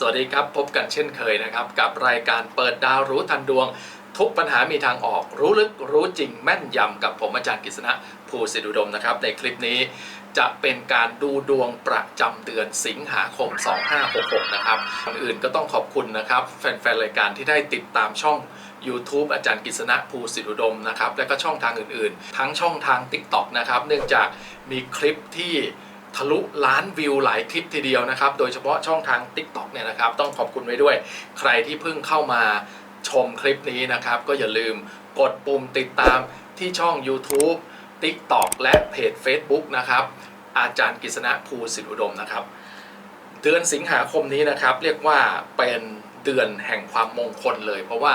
สวัสดีครับ พบกันเช่นเคยนะครับ กับรายการเปิดดาวรู้ทันดวง ทุกปัญหามีทางออก รู้ลึกรู้จริงแม่นยำกับผมอาจารย์กฤษณะภูสิทธุดมนะครับ ในคลิปนี้จะเป็นการดูดวงประจำเดือนสิงหาคม 2566 นะครับอนอื่นก็ต้องขอบคุณนะครับ แฟนๆ รายการที่ได้ติดตามช่อง YouTube อาจารย์กฤษณะภูสิทธุดมนะครับ และก็ช่องทางอื่นๆ ทั้งช่องทาง TikTok นะครับ เนื่องจากมีคลิปที่ ทะลุล้านวิวหลายคลิปทีเดียวนะครับ โดยเฉพาะช่องทาง TikTok เนี่ยนะครับ ต้องขอบคุณไว้ด้วย ใครที่เพิ่งเข้ามาชมคลิปนี้นะครับ ก็อย่าลืมกดปุ่มติดตามที่ช่อง YouTube TikTok และเพจ Facebook นะครับ อาจารย์กฤษณะภูสิทธิอุดมนะครับ เดือนสิงหาคมนี้นะครับ เรียกว่าเป็นเดือนแห่งความมงคลเลย เพราะว่า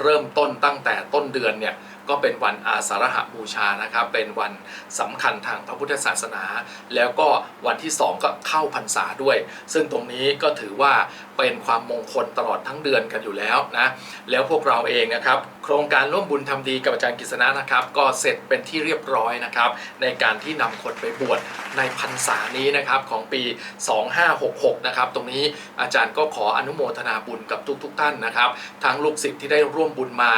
เริ่มต้นตั้งแต่ต้นเดือนเนี่ย ก็เป็นวันอาสาฬหบูชานะครับ เป็นวันสำคัญทางพระพุทธศาสนา แล้วก็วันที่ 2 ก็เข้าพรรษาด้วย ซึ่งตรงนี้ก็ถือว่าเป็นความมงคลตลอดทั้งเดือนกันอยู่แล้วนะ แล้วพวกเราเองนะครับ โครงการร่วมบุญทำดีกับอาจารย์กฤษณะนะครับ ก็เสร็จเป็นที่เรียบร้อยนะครับ ในการที่นำคนไปบวชในพรรษานี้นะครับของปี 2566 นะครับ ตรงนี้อาจารย์ก็ขออนุโมทนาบุญกับทุกๆทท่านนะครับ ทั้งลูกศิษย์ที่ได้ร่วมบุญมา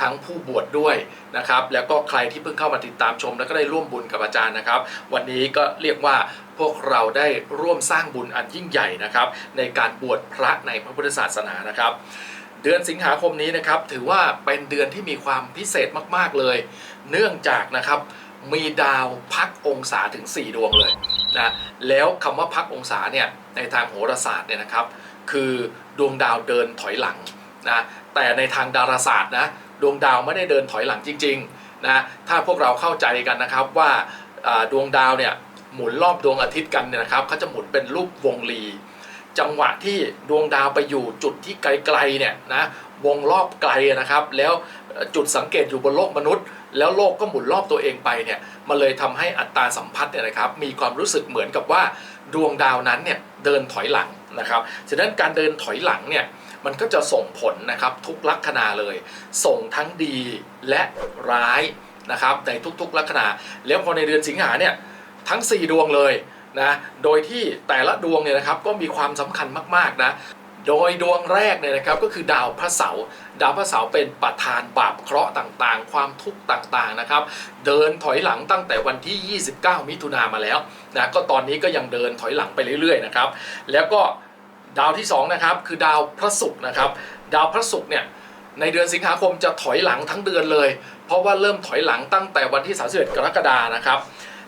ทั้งผู้บวชด้วยนะครับแล้วก็ใครที่เพิ่งเข้ามาติดตามชม แล้วก็ได้ร่วมบุญกับอาจารย์นะครับ วันนี้ก็เรียกว่าพวกเราได้ร่วมสร้างบุญอันยิ่งใหญ่นะครับ ในการบวชพระในพระพุทธศาสนานะครับ เดือนสิงหาคมนี้นะครับ ถือว่าเป็นเดือนที่มีความพิเศษมาก ๆเลย เนื่องจากนะครับมีดาวพักองศาถึง 4 ดวงเลยนะแล้วคำว่าพักองศาเนี่ยในทางโหราศาสตร์เนี่ยนะครับ คือดวงดาวเดินถอยหลังนะแต่ในทางดาราศาสตร์นะ ดวงดาวไม่ได้เดินถอยหลังจริงๆนะถ้าพวกเราเข้าใจกันนะครับว่าดวงดาวเนี่ยหมุนรอบดวงอาทิตย์กันเนี่ยนะครับเขาจะหมุนเป็นรูปวงรี จังหวะที่ดวงดาวไปอยู่จุดที่ไกลๆเนี่ยนะวงรอบไกลนะครับ แล้วจุดสังเกตอยู่บนโลกมนุษย์ แล้วโลกก็หมุนรอบตัวเองไปเนี่ยมันเลยทำให้อัตราสัมพัทธ์เนี่ยนะครับ มีความรู้สึกเหมือนกับว่าดวงดาวนั้นเนี่ยเดินถอยหลังนะครับฉะนั้นการเดินถอยหลังเนี่ย มันก็จะส่งผลนะครับทุกลัคนาเลย ส่งทั้งดีและร้ายนะครับในทุกๆลัคนา แล้วพอในเดือนสิงหาเนี่ยทั้ง 4 ดวงเลยนะโดยที่แต่ละดวงเนี่ยนะครับก็มีความสำคัญมากๆนะโดยดวงแรกเนี่ยนะครับก็คือดาวพระเสาร์ดาวพระเสาร์เป็นประธานบาปเคราะห์ต่างๆ ความทุกข์ต่างๆนะครับ เดินถอยหลังตั้งแต่วันที่ 29 มิถุนามาแล้วนะก็ตอนนี้ก็ยังเดินถอยหลังไปเรื่อยๆนะครับ แล้วก็ ดาวที่2นะครับคือดาวพระศุกร์นะครับ ดาวพระศุกร์เนี่ยในเดือนสิงหาคมจะถอยหลังทั้งเดือนเลย เพราะว่าเริ่มถอยหลังตั้งแต่วันที่ 31 กรกฎานะครับ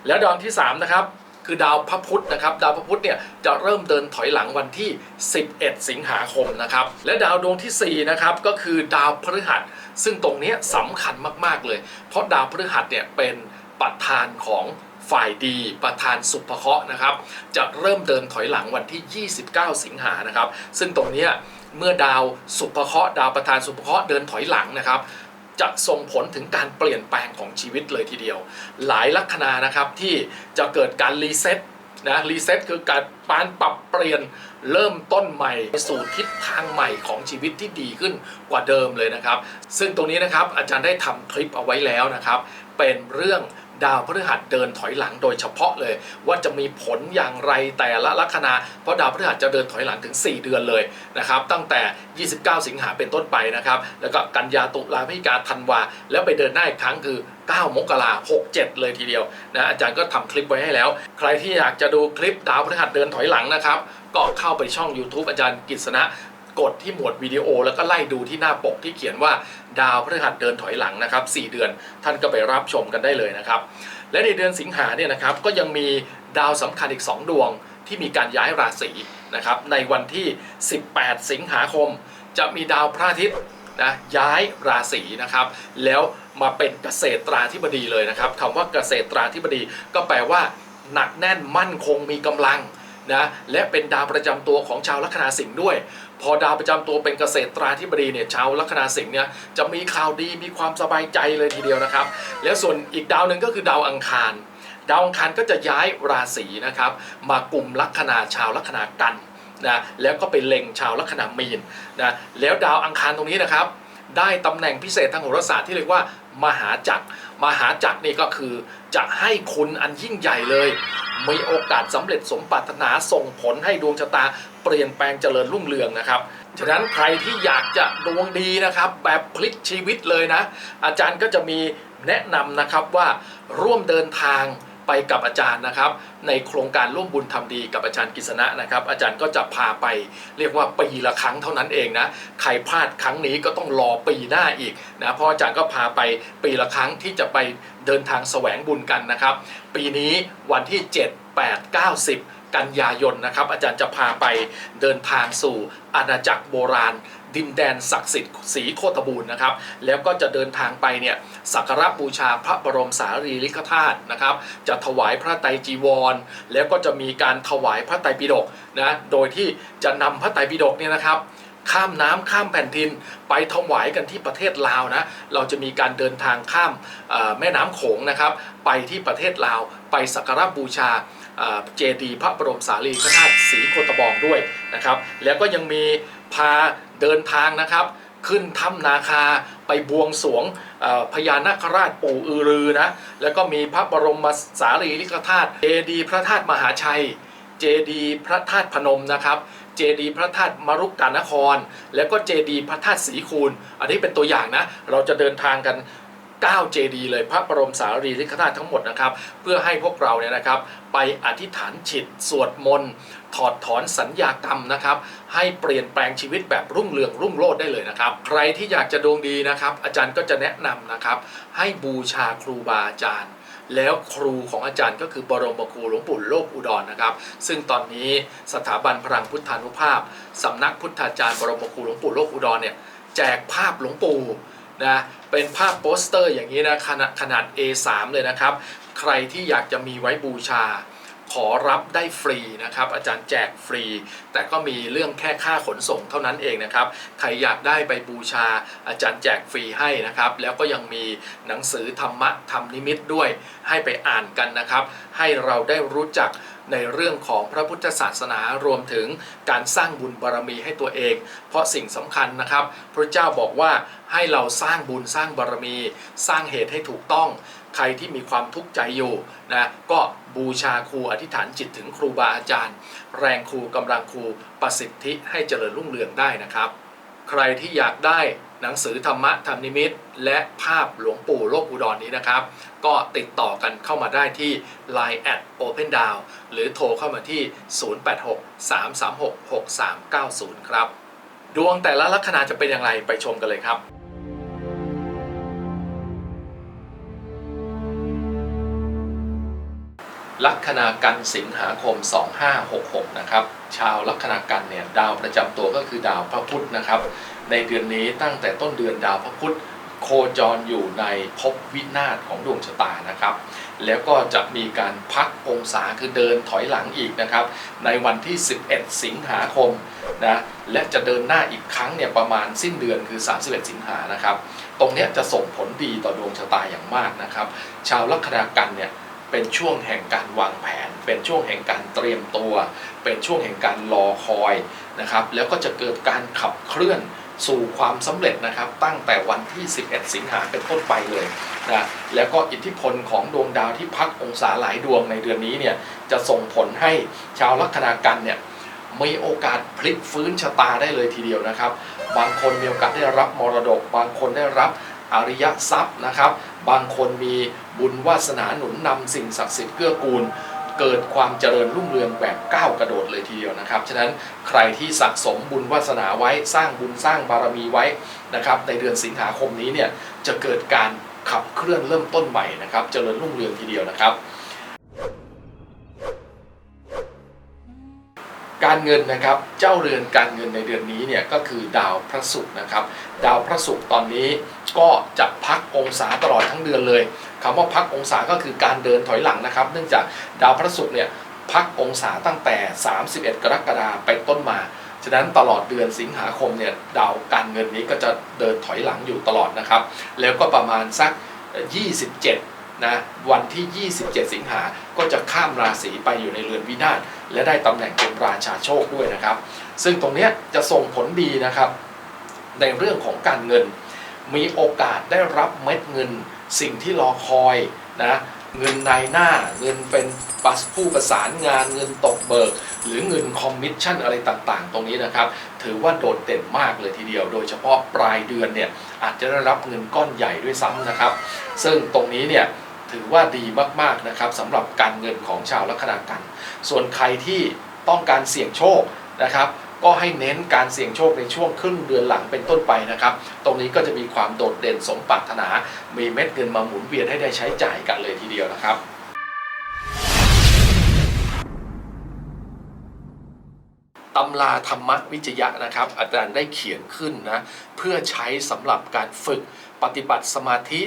แล้วดาวที่3นะครับคือดาวพระพุธนะครับ ดาวพระพุธเนี่ยจะเริ่มเดินถอยหลังวันที่ 11 สิงหาคมนะครับ และดาวดวงที่4นะครับก็คือดาวพฤหัส ซึ่งตรงนี้สำคัญมากๆเลย เพราะดาวพฤหัสเนี่ยเป็นประธานของ ฝ่ายดีประธานสุภเคราะห์นะครับ จะเริ่มเดินถอยหลังวันที่ 29 สิงหานะครับ ซึ่งตรงนี้เมื่อดาวสุภเคราะห์ดาวประธานสุภเคราะห์เดินถอยหลังนะครับจะส่งผลถึงการเปลี่ยนแปลงของชีวิตเลยทีเดียว หลายลัคนานะครับที่จะเกิดการรีเซ็ตนะรีเซ็ตคือการปานปรับเปลี่ยนเริ่มต้นใหม่สู่ทิศทางใหม่ของชีวิตที่ดีขึ้นกว่าเดิมเลยนะครับ ซึ่งตรงนี้นะครับอาจารย์ได้ทำคลิปเอาไว้แล้วนะครับ เป็นเรื่อง ดาวพฤหัสเดินถอยหลังโดยเฉพาะเลย ว่าจะมีผลอย่างไรแต่ละลัคนาเพราะดาวพฤหัสจะเดินถอยหลังถึง 4 เดือนเลยนะครับตั้งแต่ 29 สิงหาเป็นต้นไปนะครับแล้วก็กันยาตุลาพฤศจิกาธันวา แล้วไปเดินหน้าอีกครั้งคือ 9 มกราหกเจ็ดเลยทีเดียวนะอาจารย์ก็ทำคลิปไว้ให้แล้ว ใครที่อยากจะดูคลิปดาวพฤหัสเดินถอยหลังนะครับก็เข้าไปช่อง YouTube อาจารย์กฤษณะกดที่หมวดวิดีโอแล้วก็ไล่ดูที่หน้าปกที่เขียนว่า ดาวพฤหัสเดินถอยหลังนะครับ 4 เดือนท่านก็ไปรับชมกันได้เลยนะครับ และในเดือนสิงหาเนี่ยนะครับก็ยังมีดาวสำคัญอีก 2 ดวงที่มีการย้ายราศีนะครับในวันที่ 18 สิงหาคม จะมีดาวพระอาทิตย์นะย้ายราศีนะครับ แล้วมาเป็นเกษตราธิบดีเลยนะครับคำว่าเกษตราธิบดีก็แปลว่า หนักแน่นมั่นคงมีกำลังนะและเป็นดาวประจำตัวของชาวลัคนาสิงห์ด้วย พอดาวประจำตัวเป็นเกษตราธิบดีเนี่ยชาวลัคนาสิงห์เนี่ยจะมีข่าวดีมีความสบายใจเลยทีเดียวนะครับ แล้วส่วนอีกดาวหนึ่งก็คือดาวอังคาร ดาวอังคารก็จะย้ายราศีนะครับ มากลุ่มลัคนาชาวลัคนากันนะแล้วก็ไปเล็งชาวลัคนามีนนะแล้วดาวอังคารตรงนี้นะครับ ได้ตำแหน่งพิเศษทางโหราศาสตร์ที่เรียกว่ามหาจักร มหาจักรนี่ก็คือจะให้คุณอันยิ่งใหญ่เลย มีโอกาสสำเร็จสมปรารถนาส่งผลให้ดวงชะตา เปลี่ยนแปลงเจริญรุ่งเรืองนะครับฉะนั้นใครที่อยากจะดวงดีนะครับ แบบพลิกชีวิตเลยนะ อาจารย์ก็จะมีแนะนำนะครับว่าร่วมเดินทางไปกับอาจารย์นะครับ ในโครงการร่วมบุญทำดีกับอาจารย์กิษณะนะครับ อาจารย์ก็จะพาไปเรียกว่าปีละครั้งเท่านั้นเองนะใครพลาดครั้งนี้ก็ต้องรอปีหน้าอีกนะเพราะอาจารย์ก็พาไปปีละครั้งที่จะไปเดินทางแสวงบุญกันนะครับ ปีนี้วันที่ 7 8 9 10 กันยายนนะครับ อาจารย์จะพาไปเดินทางสู่อาณาจักรโบราณ ดินแดนศักดิ์สิทธิ์สีโคตบูรณ์นะครับ แล้วก็จะเดินทางไปเนี่ยสักการะบูชาพระบรมสารีริกธาตุนะครับ จะถวายพระไตรจีวร แล้วก็จะมีการถวายพระไตรปิฎกนะโดยที่จะนำพระไตรปิฎกเนี่ยนะครับข้ามน้ำข้ามแผ่นดินไปถวายกันที่ประเทศลาวนะ เราจะมีการเดินทางข้ามแม่น้ำโขงนะครับ ไปที่ประเทศลาว ไปสักการะบูชา เจดีย์พระบรมสารีริกธาตุสีโคตบองด้วยนะครับ แล้วก็ยังมีพาเดินทางนะครับ ขึ้นถ้ำนาคาไปบวงสรวงพญานาคราชปู่อือรือนะ แล้วก็มีพระบรมสารีริกธาตุเจดีย์พระธาตุมหาชัย เจดีย์พระธาตุพนมนะครับเจดีพระธาตุมรุกดานคร แล้วก็เจดีพระธาตุศรีคูณ อันนี้เป็นตัวอย่างนะ เราจะเดินทางกัน 9 เจดีย์เลยพระบรมสารีริกธาตุทั้งหมดนะครับ เพื่อให้พวกเราเนี่ยนะครับ ไปอธิษฐานจิตสวดมนต์ถอดถอนสัญญากรรมนะครับ ให้เปลี่ยนแปลงชีวิตแบบรุ่งเรืองรุ่งโรจน์ได้เลยนะครับ ใครที่อยากจะดวงดีนะครับ อาจารย์ก็จะแนะนำนะครับ ให้บูชาครูบาอาจารย์แล้วครูของอาจารย์ก็คือบรมครูหลวงปู่โลกอุดรนะครับ ซึ่งตอนนี้สถาบันพลังพุทธานุภาพสำนักพุทธาจารย์บรมครูหลวงปู่โลกอุดรเนี่ยแจกภาพหลวงปู่ นะเป็นภาพโปสเตอร์อย่างนี้นะขนาดขนาด A3 เลยนะครับ ใครที่อยากจะมีไว้บูชา ขอรับได้ฟรีนะครับ อาจารย์แจกฟรี แต่ก็มีเรื่องแค่ค่าขนส่งเท่านั้นเองนะครับ ใครอยากได้ไปบูชา อาจารย์แจกฟรีให้นะครับ แล้วก็ยังมีหนังสือธรรมะธรรมนิมิตด้วย ให้ไปอ่านกันนะครับ ให้เราได้รู้จัก ในเรื่องของพระพุทธศาสนารวมถึงการสร้างบุญบารมีให้ตัวเอง เพราะสิ่งสำคัญนะครับพระเจ้าบอกว่าให้เราสร้างบุญสร้างบารมี สร้างเหตุให้ถูกต้อง ใครที่มีความทุกข์ใจอยู่นะก็บูชาครูอธิษฐานจิตถึงครูบาอาจารย์ แรงครูกำลังครูประสิทธิให้เจริญรุ่งเรืองได้นะครับ ใครที่อยากได้ หนังสือธรรมะธรรมนิมิต และภาพหลวงปู่โลกอุดรนนี้นะครับ ก็ติดต่อกันเข้ามาได้ที่ Line at Open Down หรือโทรเข้ามาที่ 086-336-6390 ครับ ดวงแต่ละลัคนาจะเป็นอย่างไรไปชมกันเลยครับ ลัคนากันสิงหาคม 2566 นะครับ ชาวลัคนากันเนี่ยดาวประจำตัวก็คือดาวพระพุธนะครับ ในเดือนนี้ตั้งแต่ต้นเดือนดาวพระพุธโคจรอยู่ในภพวินาศของดวงชะตานะครับ แล้วก็จะมีการพักองศาคือเดินถอยหลังอีกนะครับ ในวันที่ 11 สิงหาคมนะและจะเดินหน้าอีกครั้งเนี่ยประมาณสิ้นเดือนคือ 31 สิงหานะครับ ตรงนี้จะส่งผลดีต่อดวงชะตาอย่างมากนะครับ ชาวลัคนากันเนี่ย เป็นช่วงแห่งการวางแผน เป็นช่วงแห่งการเตรียมตัว เป็นช่วงแห่งการรอคอยนะครับแล้วก็จะเกิดการขับเคลื่อนสู่ความสำเร็จนะครับ ตั้งแต่วันที่ 11 สิงหาเป็นต้นไปเลยนะแล้วก็อิทธิพลของดวงดาวที่พักองศาหลายดวงในเดือนนี้เนี่ยจะส่งผลให้ชาวลัคนากันเนี่ยมีโอกาสพลิกฟื้นชะตาได้เลยทีเดียวนะครับ บางคนมีโอกาสได้รับมรดก บางคนได้รับ อริยทรัพย์นะครับ บางคนมีบุญวาสนาหนุนนำสิ่งศักดิ์สิทธิ์เกื้อกูล เกิดความเจริญรุ่งเรืองแบบก้าวกระโดดเลยทีเดียวนะครับ ฉะนั้นใครที่สะสมบุญวาสนาไว้สร้างบุญสร้างบารมีไว้นะครับในเดือนสิงหาคมนี้เนี่ยจะเกิดการขับเคลื่อนเริ่มต้นใหม่นะครับเจริญรุ่งเรืองทีเดียวนะครับ การเงินนะครับเจ้าเรือนการเงินในเดือนนี้เนี่ยก็คือดาวพระศุกร์นะครับ ดาวพระศุกร์ตอนนี้ก็จะพักองศาตลอดทั้งเดือนเลยคำว่าพักองศาก็คือการเดินถอยหลังนะครับ เนื่องจากดาวพระศุกร์เนี่ยพักองศาตั้งแต่ 31 กรกฎาคมไปต้นมาฉะนั้นตลอดเดือนสิงหาคมเนี่ยดาวการเงินนี้ก็จะเดินถอยหลังอยู่ตลอดนะครับ แล้วก็ประมาณสัก 27 นะวันที่ 27 สิงหาก็จะข้ามราศีไปอยู่ในเรือนวินาศและได้ตำแหน่งเป็นราชาโชคด้วยนะครับ ซึ่งตรงนี้จะส่งผลดีนะครับ ในเรื่องของการเงิน มีโอกาสได้รับเม็ดเงิน สิ่งที่รอคอยนะเงินนายหน้าเงินเป็นปัสผู้ประสานงานเงินตกเบิก หรือเงินคอมมิชชั่นอะไรต่างๆ ตรงนี้นะครับ ถือว่าโดดเด่นมากเลยทีเดียว โดยเฉพาะปลายเดือนเนี่ยอาจจะได้รับเงินก้อนใหญ่ด้วยซ้ำนะครับ ซึ่งตรงนี้เนี่ย ถือว่าดีมากๆนะครับสำหรับการเงินของชาวลัคนากัน ส่วนใครที่ต้องการเสี่ยงโชคนะครับ ก็ให้เน้นการเสี่ยงโชคในช่วงครึ่งเดือนหลังเป็นต้นไปนะครับ ตรงนี้ก็จะมีความโดดเด่นสมปรารถนา มีเม็ดเงินมาหมุนเวียนให้ได้ใช้จ่ายกันเลยทีเดียวนะครับตำราธรรมวิจยะนะครับ อาจารย์ได้เขียนขึ้นนะ เพื่อใช้สำหรับการฝึกปฏิบัติสมาธิ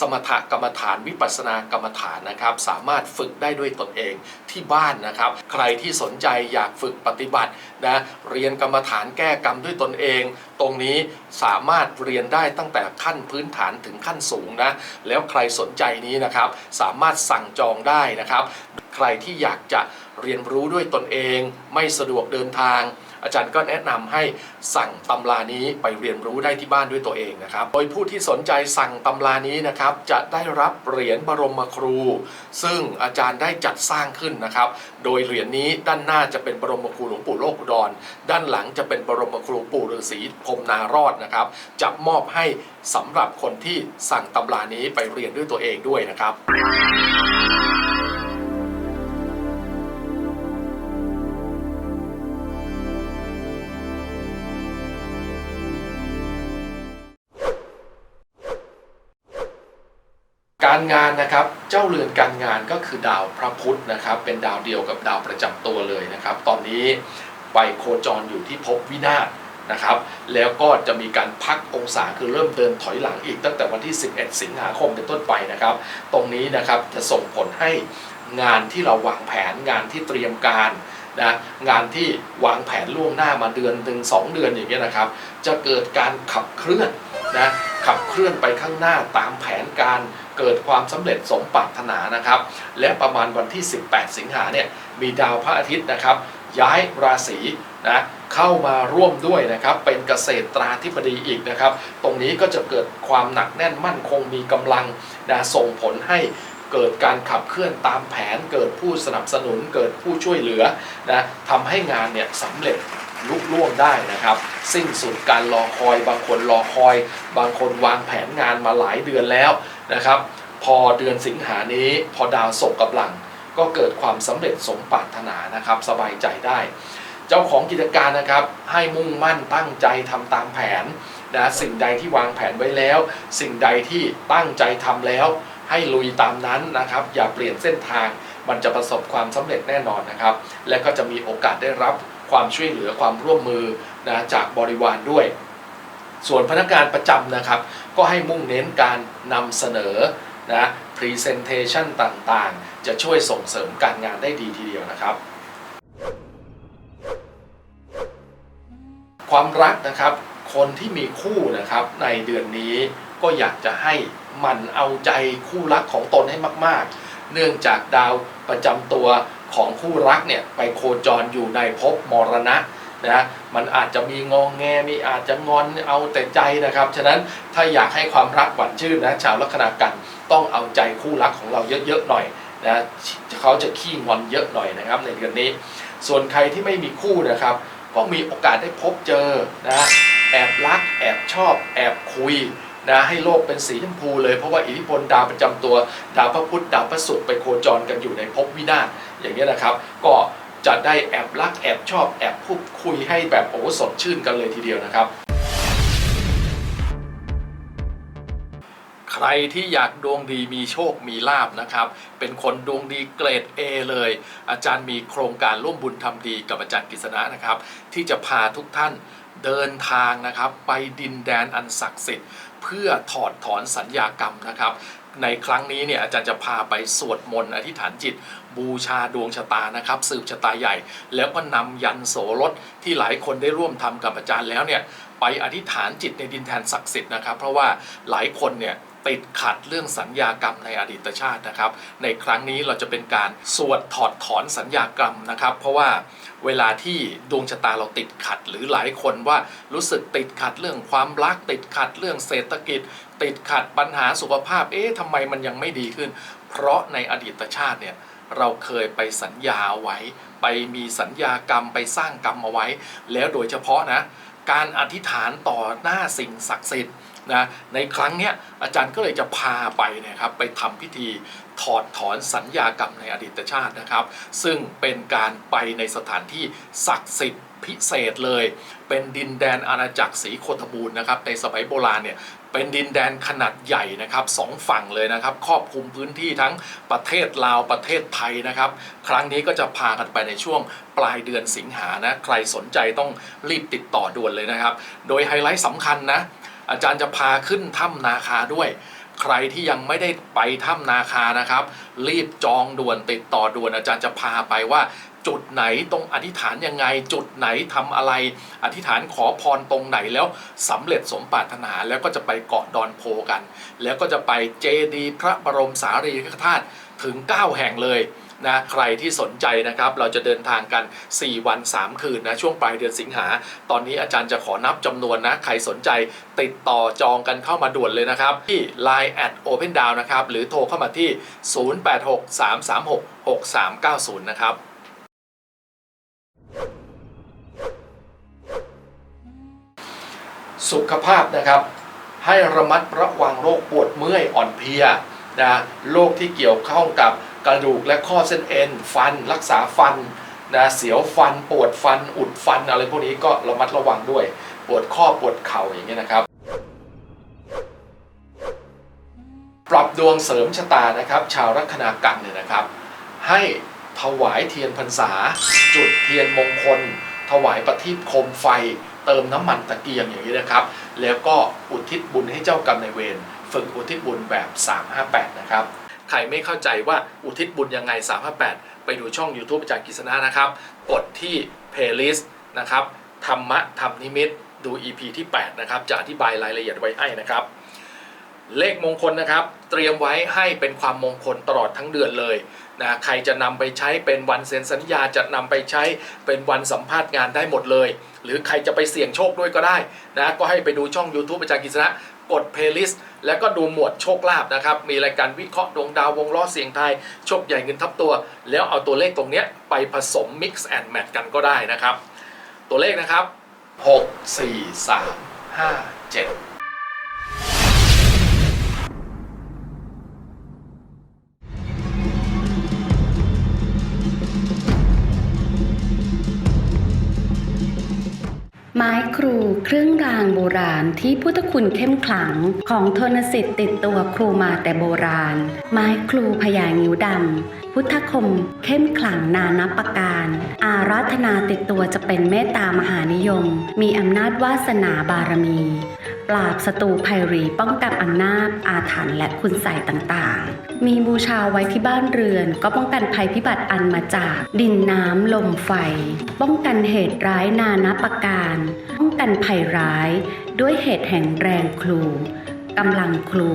สมถกรรมฐานวิปัสสนากรรมฐานนะครับ สามารถฝึกได้ด้วยตนเองที่บ้านนะครับ ใครที่สนใจอยากฝึกปฏิบัตินะเรียนกรรมฐานแก้กรรมด้วยตนเอง ตรงนี้สามารถเรียนได้ตั้งแต่ขั้นพื้นฐานถึงขั้นสูงนะแล้วใครสนใจนี้นะครับ สามารถสั่งจองได้นะครับ ใครที่อยากจะเรียนรู้ด้วยตนเอง ไม่สะดวกเดินทาง อาจารย์ก็แนะนำให้สั่งตำรานี้ไปเรียนรู้ได้ที่บ้านด้วยตัวเองนะครับ โดยผู้ที่สนใจสั่งตำรานี้นะครับจะได้รับเหรียญบรมครู ซึ่งอาจารย์ได้จัดสร้างขึ้นนะครับ โดยเหรียญนี้ด้านหน้าจะเป็นบรมครูหลวงปู่โลกอุดร ด้านหลังจะเป็นบรมครูปู่ฤาษีพรมนารอดนะครับจะมอบให้สำหรับคนที่สั่งตำรานี้ไปเรียนด้วยตัวเองด้วยนะครับ การงานนะครับเจ้าเรือนการงานก็คือดาวพระพุธนะครับเป็นดาวเดียวกับดาวประจำตัวเลยนะครับ ตอนนี้ไปโคจรอยู่ที่ภพวินาศนะครับแล้วก็จะมีการพักองศาคือเริ่มเดินถอยหลังอีกตั้งแต่วันที่ 11 สิงหาคมเป็นต้นไปนะครับ ตรงนี้นะครับจะส่งผลให้งานที่เราวางแผนงานที่เตรียมการนะงานที่วางแผนล่วงหน้ามาเดือนหนึ่งสองเดือนอย่างเงี้ยนะครับ จะเกิดการขับเคลื่อนนะขับเคลื่อนไปข้างหน้าตามแผนการ เกิดความสำเร็จสมปรารถนานะครับ และประมาณวันที่ 18 สิงหาเนี่ยมีดาวพระอาทิตย์นะครับ ย้ายราศีนะเข้ามาร่วมด้วยนะครับเป็นเกษตราธิบดีอีกนะครับ ตรงนี้ก็จะเกิดความหนักแน่นมั่นคงมีกำลังนะส่งผลให้เกิดการขับเคลื่อนตามแผน เกิดผู้สนับสนุน เกิดผู้ช่วยเหลือนะทำให้งานเนี่ยสำเร็จลุล่วงได้นะครับ สิ้นสุดการรอคอย บางคนรอคอย บางคนวางแผนงานมาหลายเดือนแล้ว นะครับ พอเดือนสิงหานี้พอดาวส่งกำลัง ก็เกิดความสำเร็จสมปรารถนานะครับ สบายใจได้ เจ้าของกิจการนะครับ ให้มุ่งมั่นตั้งใจทำตามแผนนะสิ่งใดที่วางแผนไว้แล้ว สิ่งใดที่ตั้งใจทำแล้ว ให้ลุยตามนั้นนะครับ อย่าเปลี่ยนเส้นทาง มันจะประสบความสำเร็จแน่นอนนะครับ และก็จะมีโอกาสได้รับความช่วยเหลือความร่วมมือนะจากบริวารด้วย ส่วนพนักงานประจำนะครับ ก็ให้มุ่งเน้นการนำเสนอนะ Presentation ต่างๆ จะช่วยส่งเสริมการงานได้ดีทีเดียวนะครับ ความรักนะครับ คนที่มีคู่นะครับในเดือนนี้ก็อยากจะให้มันเอาใจคู่รักของตนให้มาก ๆ เนื่องจากดาวประจำตัวของคู่รักเนี่ยไปโคจรอยู่ในภพมรณะ นะมันอาจจะมีงองแงมีอาจจะงอนเอาแต่ใจนะครับ ฉะนั้นถ้าอยากให้ความรักหวานชื่นนะชาวลัคนากันต้องเอาใจคู่รักของเราเยอะๆหน่อยนะเขาจะขี้งอนเยอะหน่อยนะครับ ในเดือนนี้ ส่วนใครที่ไม่มีคู่นะครับ ก็มีโอกาสได้พบเจอนะแอบรักแอบชอบ แอบคุยนะให้โลกเป็นสีชมพูเลยเพราะว่าอิทธิพลดาวประจำตัว ดาวพระพุธดาวพระศุกร์ไปโคจรกันอยู่ในภพวินาศอย่างนี้นะครับ ก็ จะได้แอบรักแอบชอบแอบพูดคุยให้แบบโอ้สดชื่นกันเลยทีเดียวนะครับ ใครที่อยากดวงดีมีโชคมีลาบนะครับ เป็นคนดวงดีเกรด A เลย อาจารย์มีโครงการร่วมบุญทำดีกับอาจารย์กฤษณะนะครับ ที่จะพาทุกท่านเดินทางนะครับ ไปดินแดนอันศักดิ์สิทธิ์เพื่อถอดถอนสัญญากรรมนะครับ ในครั้งนี้เนี่ยอาจารย์จะพาไปสวดมนต์อธิษฐานจิต บูชาดวงชะตานะครับ สืบชะตาใหญ่ แล้วก็นำยันโสรถที่หลายคนได้ร่วมทำกับอาจารย์แล้วเนี่ยไปอธิษฐานจิตในดินแดนศักดิ์สิทธิ์นะครับ เพราะว่าหลายคนเนี่ยติดขัดเรื่องสัญญากรรมในอดีตชาตินะครับ ในครั้งนี้เราจะเป็นการสวดถอดถอนสัญญากรรมนะครับ เพราะว่าเวลาที่ดวงชะตาเราติดขัด หรือหลายคนว่ารู้สึกติดขัดเรื่องความรักติดขัดเรื่องเศรษฐกิจ ติดขัดปัญหาสุขภาพ เอ๊ะทำไมมันยังไม่ดีขึ้น เพราะในอดีตชาติเนี่ยเราเคยไปสัญญาไว้ ไปมีสัญญากรรมไปสร้างกรรมเอาไว้ แล้วโดยเฉพาะนะ การอธิษฐานต่อหน้าสิ่งศักดิ์สิทธิ์นะในครั้งเนี้ยอาจารย์ก็เลยจะพาไปนะครับไปทำพิธีถอดถอนสัญญากรรมในอดีตชาตินะครับ ซึ่งเป็นการไปในสถานที่ศักดิ์สิทธิ์พิเศษเลย เป็นดินแดนอาณาจักรศรีโคตบูรณ์นะครับในสมัยโบราณเนี่ย เป็นดินแดนขนาดใหญ่นะครับสองฝั่งเลยนะครับครอบคลุมพื้นที่ทั้งประเทศลาวประเทศไทยนะครับ ครั้งนี้ก็จะพากันไปในช่วงปลายเดือนสิงหานะใครสนใจต้องรีบติดต่อด่วนเลยนะครับ โดยไฮไลท์สำคัญนะ อาจารย์จะพาขึ้นถ้ำนาคาด้วยใครที่ยังไม่ได้ไปถ้ำนาคานะครับ รีบจองด่วนติดต่อด่วนอาจารย์จะพาไปว่า จุดไหนตรงอธิษฐานยังไง จุดไหนทำอะไร อธิษฐานขอพรตรงไหนแล้วสำเร็จสมปรารถนาแล้วก็จะไปเกาะดอนโพกัน แล้วก็จะไปเจดีพระบรมสารีริกธาตุถึง 9 แห่งเลยนะใครที่สนใจนะครับเราจะเดินทางกัน 4 วัน 3 คืนนะช่วงปลายเดือนสิงหา ตอนนี้อาจารย์จะขอนับจำนวนนะใครสนใจติดต่อจองกันเข้ามาด่วนเลยนะครับ ที่ Line at Open Down นะครับ หรือโทรเข้ามาที่ 0863366390 นะครับ สุขภาพนะครับ ให้ระมัดระวังโรคปวดเมื่อยอ่อนเพลียนะโรคที่เกี่ยวข้องกับกระดูกและข้อเส้นเอ็น ฟัน รักษาฟันนะเสียวฟัน ปวดฟัน อุดฟันอะไรพวกนี้ก็ระมัดระวังด้วย ปวดข้อปวดเข่าอย่างเงี้ยนะครับ ปรับดวงเสริมชะตานะครับ ชาวลัคนากันเนี่ยนะครับ ให้ถวายเทียนพรรษา จุดเทียนมงคล ถวายประทีปโคมไฟ เติมน้ำมันตะเกียงอย่างนี้นะครับ แล้วก็อุทิศบุญให้เจ้ากรรมนายเวรฝึกอุทิศบุญแบบ 358 นะครับ ใครไม่เข้าใจว่าอุทิศบุญยังไง 358 ไปดูช่อง YouTube อาจารย์กฤษณะนะครับ กดที่ playlist นะครับธรรมะธรรมนิมิตดู EP ที่ 8 นะครับ จะอธิบายรายละเอียดไว้ให้นะครับ เลขมงคลนะครับ เตรียมไว้ให้เป็นความมงคลตลอดทั้งเดือนเลย นะใครจะนำไปใช้เป็นวันเซ็นสัญญาจะนำไปใช้เป็นวันสัมภาษณ์งานได้หมดเลย หรือใครจะไปเสี่ยงโชคด้วยก็ได้นะก็ให้ไปดูช่อง YouTube อาจารย์กฤษณะกด playlist แล้วก็ดูหมวดโชคลาภนะครับ มีรายการวิเคราะห์ดวงดาววงล้อเสียงไทย โชคใหญ่เงินทับตัว แล้วเอาตัวเลขตรงนี้ไปผสม mix and match กันก็ได้นะครับ ตัวเลขนะครับ 6 4 3 5 7 เครื่องรางโบราณที่พุทธคุณเข้มขลังของทนสิทธิ์ติดตัวครูมาแต่โบราณ ไม้ครูพญางิ้วดำ พุทธคมเข้มขลังนานับประการ อาราธนาติดตัวจะเป็นเมตตามหานิยม มีอำนาจวาสนาบารมี ปราบศัตรูภัยรีป้องกันอำนาจอาถรรพ์และคุณใส่ต่างๆ มีบูชาไว้ที่บ้านเรือน ก็ป้องกันภัยพิบัติอันมาจากดินน้ำลมไฟ ป้องกันเหตุร้ายนานาประการ ป้องกันภัยร้าย ด้วยเหตุแห่งแรงครูกำลังครู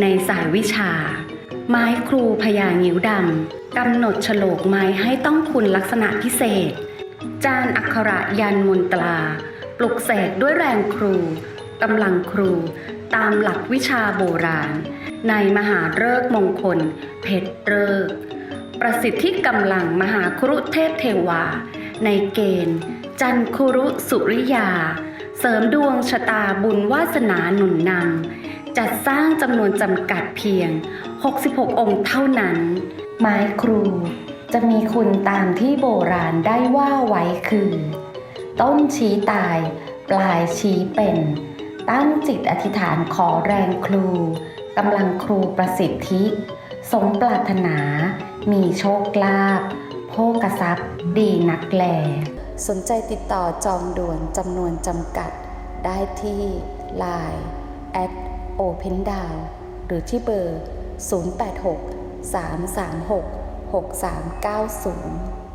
ในสายวิชา ไม้ครูพญางิ้วดำกำหนดฉลกไม้ให้ต้องคุณลักษณะพิเศษ จานอักขระยันมนตรา ปลุกเสกด้วยแรงครู กำลังครูตามหลักวิชาโบราณ ในมหาเริกมงคล เพชรเริก ประสิทธิกำลังมหาครุเทพเทวา ในเกณฑ์ จันครุสุริยา เสริมดวงชะตาบุญวาสนาหนุนนำจัดสร้างจำนวนจำกัดเพียง 66 องค์เท่านั้น ไม้ครูจะมีคุณตามที่โบราณได้ว่าไว้คือ ต้นชี้ตาย ปลายชี้เป็น ตั้งจิตอธิษฐานขอแรงครูกำลังครูประสิทธิ สมปรารถนา มีโชคลาภโภกทรัพย์ดีนักแล สนใจติดต่อจองด่วนจำนวนจำกัด ได้ที่ Line at Open Down หรือที่เบอร์ 086 336 6390